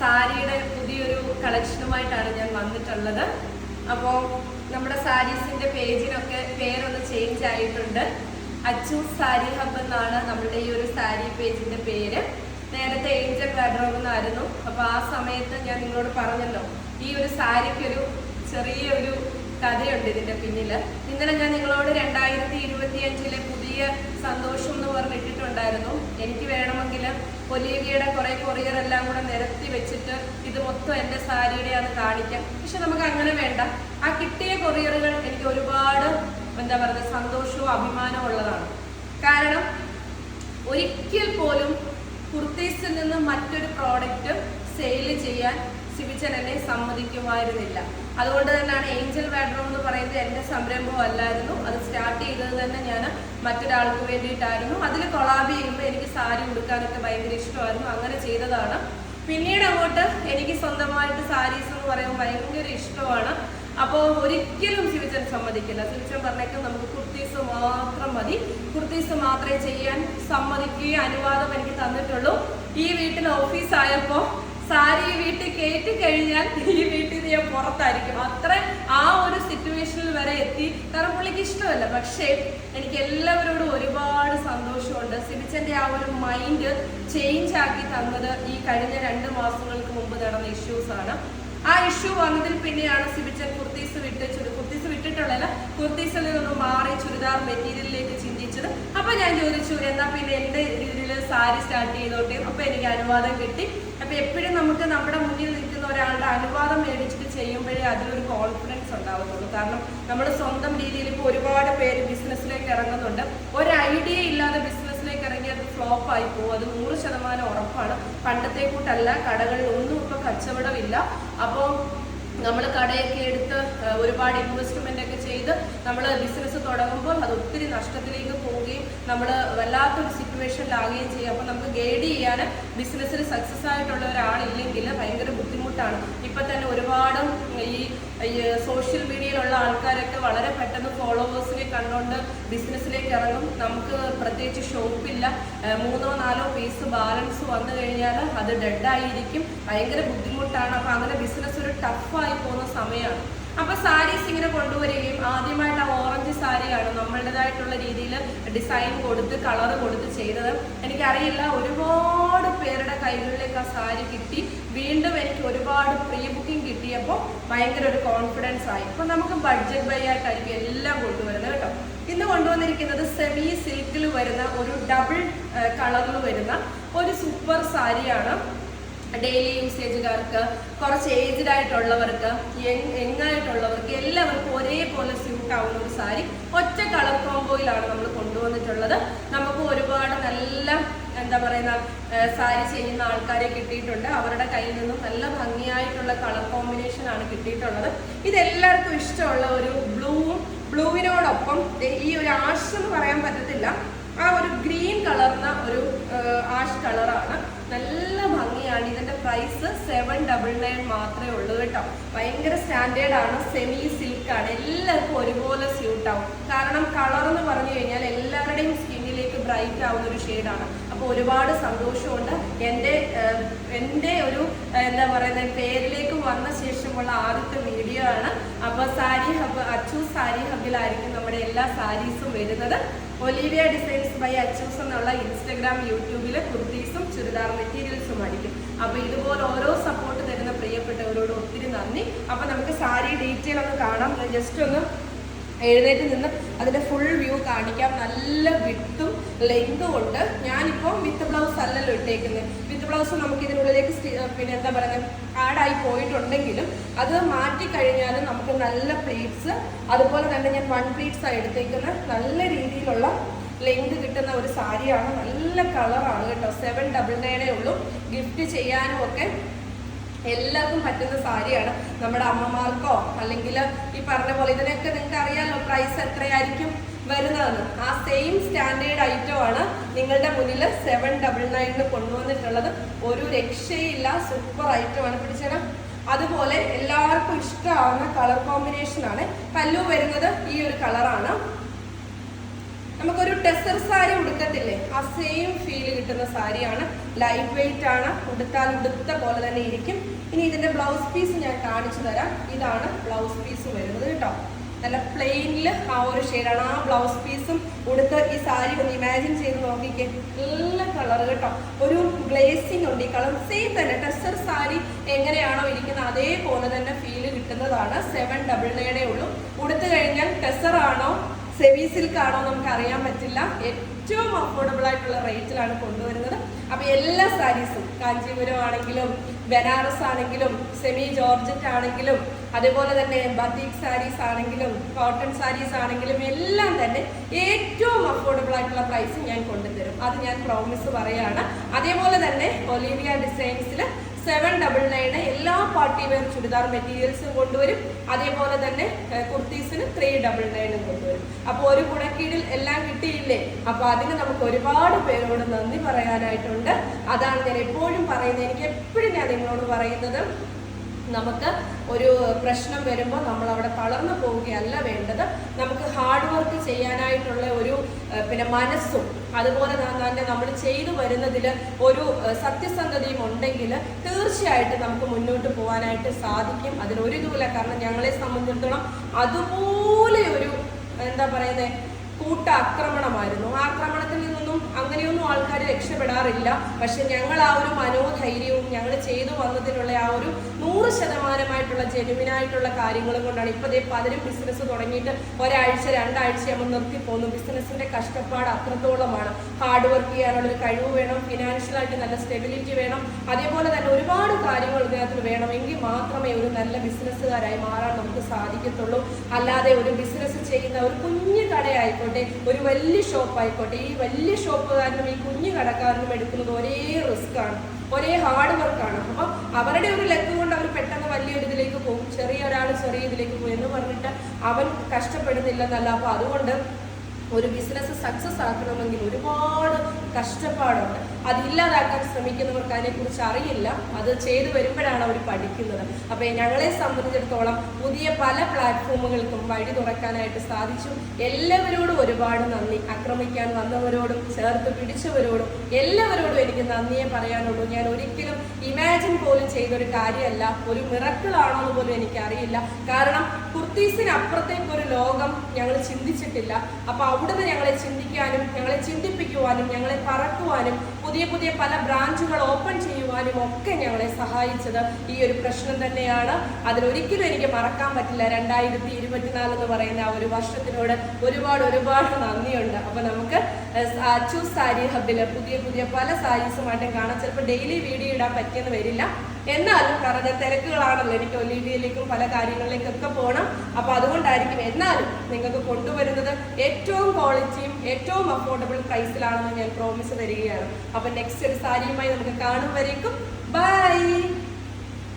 സാരിയുടെ പുതിയൊരു കളക്ഷനുമായിട്ടാണ് ഞാൻ വന്നിട്ടുള്ളത്. അപ്പോൾ നമ്മുടെ സാരീസിന്റെ പേജിനൊക്കെ പേരൊന്ന് ചേഞ്ച് ആയിട്ടുണ്ട്. അച്ചു സാരി ഹബ് എന്നാണ് നമ്മുടെ ഈ ഒരു സാരി പേജിന്റെ പേര്. നേരത്തെ ഏഞ്ചൽ ഗാഡ്രോബ് എന്നായിരുന്നു. അപ്പോൾ ആ സമയത്ത് ഞാൻ നിങ്ങളോട് പറഞ്ഞല്ലോ ഈ ഒരു സാരിക്കൊരു ചെറിയൊരു കഥയുണ്ട് ഇതിന്റെ പിന്നിൽ. ഇന്നലെ ഞാൻ നിങ്ങളോട് രണ്ടായിരത്തി ഇരുപത്തി അഞ്ചിലെ പുതിയ സന്തോഷം എന്ന് പറഞ്ഞിട്ടുണ്ടായിരുന്നു എനിക്ക് വേണമെങ്കിൽ ഒലീവിയുടെ കുറെ കൊറിയർ എല്ലാം കൂടെ നിരത്തി വെച്ചിട്ട് ഇത് മൊത്തം എന്റെ സാരിയുടെയാണ് കാണിക്കാം. പക്ഷെ നമുക്ക് അങ്ങനെ വേണ്ട. ആ കിട്ടിയ കൊറിയറുകൾ എനിക്ക് ഒരുപാട് എന്താ പറയുക സന്തോഷവും അഭിമാനവും ഉള്ളതാണ്. കാരണം ഒരിക്കൽ പോലും കുർത്തീസിൽ നിന്ന് മറ്റൊരു പ്രോഡക്റ്റ് സെയിൽ ചെയ്യാൻ സിബിച്ചൻ സമ്മതിക്കുമായിരുന്നില്ല. അതുകൊണ്ട് തന്നെയാണ് ഏഞ്ചൽ വാഡ്രോം എന്ന് പറയുന്നത് എന്റെ സംരംഭം അല്ലായിരുന്നു. അത് സ്റ്റാർട്ട് ചെയ്തത് തന്നെ ഞാൻ മറ്റൊരാൾക്ക് വേണ്ടിയിട്ടായിരുന്നു. അതിൽ കൊളാബ് ചെയ്യുമ്പോൾ എനിക്ക് സാരി ഉടുക്കാനൊക്കെ ഭയങ്കര ഇഷ്ടമായിരുന്നു. അങ്ങനെ ചെയ്തതാണ്. പിന്നീട് അങ്ങോട്ട് എനിക്ക് സ്വന്തമായിട്ട് സാരീസ് എന്ന് പറയുമ്പോൾ ഭയങ്കര ഇഷ്ടമാണ്. അപ്പോൾ ഒരിക്കലും സിവിച്ചൻ സമ്മതിക്കില്ല. സിവിച്ചൻ പറഞ്ഞേക്കും നമുക്ക് കുർത്തീസ് മാത്രം മതി. കുർത്തീസ് മാത്രമേ ചെയ്യാൻ സമ്മതിക്കുകയും അനുവാദം എനിക്ക് തന്നിട്ടുള്ളൂ. ഈ വീട്ടിൽ ഓഫീസ് ആയപ്പോൾ സാരി ഈ വീട്ടിൽ കയറ്റി കഴിഞ്ഞാൽ ഈ വീട്ടിൽ നിന്ന് ഞാൻ പുറത്തായിരിക്കും. അത്ര ആ ഒരു സിറ്റുവേഷനിൽ വരെ എത്തി. കാരണം പുള്ളിക്ക് ഇഷ്ടമല്ല. പക്ഷേ എനിക്ക് എല്ലാവരോടും ഒരുപാട് സന്തോഷമുണ്ട്. സിബിച്ചന്റെ ആ ഒരു മൈൻഡ് ചേഞ്ച് ആക്കി തന്നത് ഈ കഴിഞ്ഞ രണ്ട് മാസങ്ങൾക്ക് മുമ്പ് നടന്ന ഇഷ്യൂസ് ആണ്. ആ ഇഷ്യൂ വന്നതിൽ പിന്നെയാണ് സിബിച്ചൻ കുർത്തീസ് വിട്ട് ചുരു കുർത്തീസ് വിട്ടിട്ടുള്ളതല്ല കുർത്തീസിൽ നിന്ന് മാറി ചുരിദാർ മെറ്റീരിയലിലേക്ക് ചിന്തിച്ചത്. അപ്പൊ ഞാൻ ചോദിച്ചു എന്നാ പിന്നെ എന്റെ രീതിയിൽ സാരി സ്റ്റാർട്ട് ചെയ്തോട്ടെ? എനിക്ക് അനുവാദം കിട്ടി. അപ്പൊ എപ്പോഴും നമുക്ക് നമ്മുടെ മുന്നിൽ നിൽക്കുന്ന ഒരാളുടെ അനുവാദം മേടിച്ചിട്ട് ചെയ്യുമ്പോഴേ അതിലൊരു കോൺഫിഡൻസ് ഉണ്ടാവുന്നുള്ളൂ കാരണം നമ്മൾ സ്വന്തം രീതിയിൽ ഇപ്പോൾ ഒരുപാട് പേര് ബിസിനസ്സിലേക്ക് ഇറങ്ങുന്നുണ്ട്. ഒരു ഐഡിയ ഇല്ലാതെ ബിസിനസ്സിലേക്ക് ഇറങ്ങി അത് ഫ്ലോപ്പ് ആയി പോകും. അത് നൂറ് ശതമാനം ഉറപ്പാണ്. പണ്ടത്തെ കൂട്ടല്ല കടകളിൽ ഒന്നും ഇപ്പൊ കച്ചവടമില്ല അപ്പോൾ നമ്മൾ കടയൊക്കെ എടുത്ത് ഒരുപാട് ഇൻവെസ്റ്റ്മെന്റ് ഒക്കെ ചെയ്ത് നമ്മൾ ബിസിനസ് തുടങ്ങുമ്പോൾ അത് ഒത്തിരി നഷ്ടത്തിലേക്ക് പോവുകയും നമ്മൾ വല്ലാത്തൊരു സിറ്റുവേഷനിലാകുകയും ചെയ്യും. അപ്പോൾ നമുക്ക് ഗൈഡ് ചെയ്യാൻ ബിസിനസ്സിൽ സക്സസ് ആയിട്ടുള്ള ഒരാളില്ലെങ്കിൽ ഭയങ്കര ബുദ്ധിമുട്ടാണ്. ഇപ്പൊ തന്നെ ഒരുപാട് ഈ സോഷ്യൽ മീഡിയയിലുള്ള ആൾക്കാരൊക്കെ വളരെ പെട്ടെന്ന് ഫോളോവേഴ്സിനെ കണ്ടുകൊണ്ട് ബിസിനസ്സിലേക്ക് ഇറങ്ങും. നമുക്ക് പ്രത്യേകിച്ച് ഷോപ്പില്ല. മൂന്നോ നാലോ പീസ് ബാലൻസ് വന്നു കഴിഞ്ഞാൽ അത് ഡെഡായിരിക്കും ഭയങ്കര ബുദ്ധിമുട്ടാണ്. അപ്പം അങ്ങനെ ബിസിനസ് ഒരു ടഫായി പോകുന്ന സമയമാണ്. അപ്പൊ സാരീസ് ഇങ്ങനെ കൊണ്ടുവരികയും ആദ്യമായിട്ട് ആ ഓറഞ്ച് സാരിയാണ് നമ്മളുടേതായിട്ടുള്ള രീതിയിൽ ഡിസൈൻ കൊടുത്ത് കളർ കൊടുത്ത് ചെയ്തത്. എനിക്കറിയില്ല ഒരുപാട് പേരുടെ കൈകളിലേക്ക് ആ സാരി കിട്ടി. വീണ്ടും എനിക്ക് ഒരുപാട് പ്രീ ബുക്കിംഗ് കിട്ടിയപ്പോൾ ഭയങ്കര ഒരു കോൺഫിഡൻസ് ആയി. അപ്പൊ നമുക്ക് ബഡ്ജറ്റ് ബൈ ആയിട്ടായിരിക്കും എല്ലാം കൊണ്ടുവരുന്നത് കേട്ടോ. ഇന്ന് കൊണ്ടുവന്നിരിക്കുന്നത് സെമി സിൽക്കിൽ വരുന്ന ഒരു ഡബിൾ കളറിൽ വരുന്ന ഒരു സൂപ്പർ സാരിയാണ്. ഡെയിലി യൂസേജുകാർക്ക് കുറച്ച് ഏജ്ഡ് ആയിട്ടുള്ളവർക്ക് യങ് ആയിട്ടുള്ളവർക്ക് എല്ലാവർക്കും ഒരേപോലെ സ്യൂട്ട് ആവുന്ന ഒരു സാരി ഒറ്റ കളർ കോംബോയിലാണ് നമ്മൾ കൊണ്ടുവന്നിട്ടുള്ളത്. നമുക്ക് ഒരുപാട് നല്ല എന്താ പറയുന്ന സാരി ചെയ്യുന്ന ആൾക്കാരെ കിട്ടിയിട്ടുണ്ട്. അവരുടെ കയ്യിൽ നിന്നും നല്ല ഭംഗിയായിട്ടുള്ള കളർ കോമ്പിനേഷൻ ആണ് കിട്ടിയിട്ടുള്ളത്. ഇതെല്ലാവർക്കും ഇഷ്ടമുള്ള ഒരു ബ്ലൂവും ബ്ലൂവിനോടൊപ്പം ഈ ഒരു ആഷ് എന്ന് പറയാൻ പറ്റത്തില്ല. ആ ഒരു ഗ്രീൻ കളർന്ന ഒരു ആഷ് കളറാണ് നല്ല പ്രൈസ് സെവൻ ഡബിൾ നയൻ മാത്രമേ ഉള്ളൂ കേട്ടോ. ഭയങ്കര സ്റ്റാൻഡേർഡ് ആണ്. സെമി സിൽക്ക് ആണ്. എല്ലാവർക്കും ഒരുപോലെ സ്യൂട്ട് ആവും. കാരണം കളർ എന്ന് പറഞ്ഞു കഴിഞ്ഞാൽ എല്ലാവരുടെയും സ്കിന്നിലേക്ക് ബ്രൈറ്റ് ആവുന്ന ഒരു ഷെയ്ഡാണ് അപ്പോൾ ഒരുപാട് സന്തോഷമുണ്ട്. എന്റെ എന്റെ ഒരു എന്താ പറയുന്നത് പേരിലേക്ക് വന്ന ശേഷമുള്ള ആദ്യത്തെ വീഡിയോ ആണ്. അപ്പോൾ സാരി ഹബ് അച്ചു സാരി ഹബിലായിരിക്കും നമ്മുടെ എല്ലാ സാരീസും വരുന്നത്. ഒലീവിയ ഡിസൈൻസ് ബൈ അച്ചൂസ് എന്നുള്ള ഇൻസ്റ്റഗ്രാം യൂട്യൂബിൽ കുർത്തീസും ചുരിദാർ മെറ്റീരിയൽസും അടിക്കും. അപ്പൊ ഇതുപോലെ ഓരോ സപ്പോർട്ട് തരുന്ന പ്രിയപ്പെട്ടവരോട് ഒത്തിരി നന്ദി. അപ്പൊ നമുക്ക് സാരി ഡീറ്റെയിൽ ഒന്ന് കാണാം. ജസ്റ്റ് ഒന്ന് എഴുന്നേറ്റ് നിന്ന് അതിന്റെ ഫുൾ വ്യൂ കാണിക്കാം. നല്ല വിട്ടും ലെങ്തും ഉണ്ട്. ഞാനിപ്പോൾ വിത്ത് ബ്ലൗസ് അല്ലല്ലോ ഇട്ടേക്കുന്നത്. വിത്ത് ബ്ലൗസ് നമുക്ക് ഇതിനുള്ളിലേക്ക് പിന്നെ എന്താ പറയുക ആഡായി പോയിട്ടുണ്ടെങ്കിലും അത് മാറ്റി കഴിഞ്ഞാൽ നമുക്ക് നല്ല പ്ലീറ്റ്സ് അതുപോലെ തന്നെ ഞാൻ വൺ പ്ലീറ്റ്സ് ആയി എടുത്തേക്കുന്ന നല്ല രീതിയിലുള്ള ലെങ്ത് കിട്ടുന്ന ഒരു സാരിയാണ്. നല്ല കളറാണ് കേട്ടോ. സെവൻ ഡബിൾ നയനേ ഉള്ളൂ. ഗിഫ്റ്റ് ചെയ്യാനും ഒക്കെ എല്ലാവർക്കും പറ്റുന്ന സാരിയാണ്. നമ്മുടെ അമ്മമാർക്കോ അല്ലെങ്കിൽ ഈ പറഞ്ഞ പോലെ ഇതിനൊക്കെ നിങ്ങൾക്ക് അറിയാമല്ലോ പ്രൈസ് എത്രയായിരിക്കും വരുന്നതെന്ന്. ആ സെയിം സ്റ്റാൻഡേർഡ് ഐറ്റം ആണ് നിങ്ങളുടെ മുന്നിൽ സെവൻ ഡബിൾ നയനിന് കൊണ്ടുവന്നിട്ടുള്ളത്. ഒരു രക്ഷയില്ല സൂപ്പർ ഐറ്റം ആണ്. പിടിച്ചത് അതുപോലെ എല്ലാവർക്കും ഇഷ്ടമാവുന്ന കളർ കോമ്പിനേഷൻ ആണ്. പല്ലു വരുന്നത് ഈ ഒരു കളറാണ് നമുക്കൊരു ടെസർ സാരി ഉടുക്കത്തില്ലേ? ആ സെയിം ഫീൽ കിട്ടുന്ന സാരിയാണ്. ലൈറ്റ് വെയിറ്റ് ആണ്. ഉടുത്താൽ ഉടുത്ത പോലെ തന്നെ ഇരിക്കും. ഇനി ഇതിന്റെ ബ്ലൗസ് പീസ് ഞാൻ കാണിച്ചു തരാം. ഇതാണ് ബ്ലൗസ് പീസ് വരുന്നത് കേട്ടോ. നല്ല പ്ലെയിനിൽ ആ ഒരു ഷെയ്ഡാണ് ആ ബ്ലൗസ് പീസും ഉടുത്ത് ഈ സാരി ഒന്ന് ഇമാജിൻ ചെയ്ത് നോക്കിക്കേ. നല്ല കളർ കേട്ടോ. ഒരു ഗ്ലേസിംഗ് ഉണ്ട് ഈ കളർ സെയിം തന്നെ. ടെസർ സാരി എങ്ങനെയാണോ ഇരിക്കുന്നത് അതേപോലെ തന്നെ ഫീൽ കിട്ടുന്നതാണ്. സെവൻ ഡബിൾ നയനേ ഉള്ളൂ. ഉടുത്തു കഴിഞ്ഞാൽ ടെസർ ആണോ? സെമി സിൽക്ക് ആണോ നമുക്ക് അറിയാൻ പറ്റില്ല. ഏറ്റവും അഫോർഡബിൾ ആയിട്ടുള്ള റേറ്റിലാണ് കൊണ്ടുവരുന്നത്. അപ്പൊ എല്ലാ സാരീസും കാഞ്ചീപുരം ആണെങ്കിലും ബനാറസ് ആണെങ്കിലും സെമി ജോർജറ്റ് ആണെങ്കിലും അതുപോലെ തന്നെ ബത്തീക് സാരീസ് ആണെങ്കിലും കോട്ടൺ സാരീസ് ആണെങ്കിലും എല്ലാം തന്നെ ഏറ്റവും അഫോർഡബിൾ ആയിട്ടുള്ള പ്രൈസ് ഞാൻ കൊണ്ടുതരും. അത് ഞാൻ പ്രോമിസ് പറയാണ്. അതേപോലെ തന്നെ ഒലീവിയ ഡിസൈൻസിൽ സെവൻ ഡബിൾ നയന് എല്ലാ പാർട്ടി വെയർ ചുരിദാർ മെറ്റീരിയൽസും കൊണ്ടുവരും. അതേപോലെ തന്നെ കുർത്തീസിന് ത്രീ ഡബിൾ നയനും കൊണ്ടുവരും. അപ്പോൾ ഒരു കുണക്കീടിൽ എല്ലാം കിട്ടിയില്ലേ? അപ്പോൾ അതിന് നമുക്ക് ഒരുപാട് പേരോട് നന്ദി പറയാനായിട്ടുണ്ട്. അതാണ് ഞാൻ എപ്പോഴും പറയുന്നത്. എനിക്ക് എപ്പോഴും ഞാൻ നിങ്ങളോട് പറയുന്നത് നമുക്ക് ഒരു പ്രശ്നം വരുമ്പോൾ നമ്മൾ അവിടെ തളർന്നു പോവുകയല്ല വേണ്ടത്. നമുക്ക് ഹാർഡ് വർക്ക് ചെയ്യാനായിട്ടുള്ള ഒരു പിന്നെ മനസ്സും അതുപോലെ തന്നെ നമ്മൾ ചെയ്തു വരുന്നതിൽ ഒരു സത്യസന്ധതയും ഉണ്ടെങ്കിൽ തീർച്ചയായിട്ടും നമുക്ക് മുന്നോട്ട് പോകാനായിട്ട് സാധിക്കും. അതിലൊരു ഇതുമില്ല കാരണം ഞങ്ങളെ സംബന്ധിച്ചിടത്തോളം അതുപോലെ ഒരു എന്താ പറയുന്നത് കൂട്ട ആക്രമണമായിരുന്നു ആക്രമണത്തിൽ നിന്നൊന്നും അങ്ങനെയൊന്നും ആൾക്കാർ രക്ഷപ്പെടാറില്ല. പക്ഷെ ഞങ്ങൾ ആ ഒരു മനോധൈര്യവും ഞങ്ങൾ ചെയ്തു വന്നതിനുള്ള ആ ഒരു നൂറ് ശതമാനമായിട്ടുള്ള ജെനുവിനായിട്ടുള്ള കാര്യങ്ങളും കൊണ്ടാണ് ഇപ്പൊ ദേ പലരും ബിസിനസ് തുടങ്ങിയിട്ട് ഒരാഴ്ച രണ്ടാഴ്ചയാകുമ്പോൾ നിർത്തി പോകുന്നു. ബിസിനസിന്റെ കഷ്ടപ്പാട് അത്രത്തോളമാണ്. ഹാർഡ് വർക്ക് ചെയ്യാനുള്ള ഒരു കഴിവ് വേണം. ഫിനാൻഷ്യലായിട്ട് നല്ല സ്റ്റെബിലിറ്റി വേണം. അതേപോലെ തന്നെ ഒരുപാട് കാര്യങ്ങൾ ഇതിനകത്ത് വേണമെങ്കിൽ മാത്രമേ ഒരു നല്ല ബിസിനസ്സുകാരായി മാറാൻ നമുക്ക് സാധിക്കത്തുള്ളൂ. അല്ലാതെ ഒരു ബിസിനസ് ചെയ്യുന്ന ഒരു കുഞ്ഞു കടയായിക്കോട്ടെ ഒരു വലിയ ഷോപ്പ് ആയിക്കോട്ടെ ഈ വലിയ ഷോപ്പുകാരനും ഈ കുഞ്ഞു കടക്കാരനും എടുക്കുന്നത് ഒരേ റിസ്ക് ആണ്. ഒരേ ഹാർഡ് വർക്കാണ് അപ്പം അവരുടെ ഒരു ലക്ക് കൊണ്ട് അവർ പെട്ടെന്ന് വലിയൊരു ഇതിലേക്ക് പോകും. ചെറിയ ഒരാൾ ചെറിയ ഇതിലേക്ക് പോകും എന്ന് പറഞ്ഞിട്ട് അവൻ കഷ്ടപ്പെടുന്നില്ലെന്നല്ല. അപ്പോൾ അതുകൊണ്ട് ഒരു ബിസിനസ് സക്സസ് ആക്കണമെങ്കിൽ ഒരുപാട് കഷ്ടപ്പാടുണ്ട്. അത് ശ്രമിക്കുന്നവർക്ക് അതിനെക്കുറിച്ച് അറിയില്ല. അത് ചെയ്തു വരുമ്പോഴാണ് അവർ പഠിക്കുന്നത്. അപ്പോൾ ഞങ്ങളെ സംബന്ധിച്ചിടത്തോളം പുതിയ പല പ്ലാറ്റ്ഫോമുകൾക്കും വഴി തുറക്കാനായിട്ട് സാധിച്ചു. എല്ലാവരോടും ഒരുപാട് നന്ദി. ആക്രമിക്കാൻ വന്നവരോടും ചേർത്ത് പിടിച്ചവരോടും എല്ലാവരോടും എനിക്ക് നന്ദിയെ പറയാനുള്ളൂ. ഞാൻ ഒരിക്കലും ഇമാജിൻ പോലും ചെയ്തൊരു കാര്യമല്ല. ഒരു മിറക്കിൾ ആണോ എന്ന് പോലും എനിക്കറിയില്ല. കാരണം കുർത്തീസിന് അപ്പുറത്തേക്ക് ഒരു ലോകം ഞങ്ങൾ ചിന്തിച്ചിട്ടില്ല. അപ്പൊ അവിടുന്ന് ഞങ്ങളെ ചിന്തിക്കാനും ഞങ്ങളെ ചിന്തിപ്പിക്കുവാനും ഞങ്ങളെ പറക്കുവാനും പുതിയ പുതിയ പല ബ്രാഞ്ചുകൾ ഓപ്പൺ ചെയ്യുവാനും ഒക്കെ ഞങ്ങളെ സഹായിച്ചത് ഈ ഒരു പ്രശ്നം തന്നെയാണ്. അതിലൊരിക്കലും എനിക്ക് മറക്കാൻ പറ്റില്ല. രണ്ടായിരത്തി ഇരുപത്തിനാല് എന്ന് പറയുന്ന ആ ഒരു വർഷത്തിനോട് ഒരുപാട് ഒരുപാട് നന്ദിയുണ്ട്. അപ്പൊ നമുക്ക് ചൂസ് സാരി ഹബിൽ പുതിയ പുതിയ പല സാരീസുമായിട്ടും കാണാം. ചിലപ്പോൾ ഡെയിലി വീഡിയോ ഇടാൻ പറ്റിയെന്ന് വരില്ല. എന്നാലും കാരണം തിരക്കുകളാണല്ലോ എനിക്ക് ഒലീവിയയിലേക്കും പല കാര്യങ്ങളിലേക്കൊക്കെ പോകണം അപ്പൊ അതുകൊണ്ടായിരിക്കും എന്നാലും നിങ്ങൾക്ക് കൊണ്ടുവരുന്നത് ഏറ്റവും ക്വാളിറ്റിയും ഏറ്റവും അഫോർഡബിൾ പ്രൈസിലാണെന്ന് ഞാൻ പ്രോമിസ് തരികയാണ്. അപ്പൊ നെക്സ്റ്റ് ഒരു സാരിയുമായി നമുക്ക് കാണും വരേക്കും. ബൈ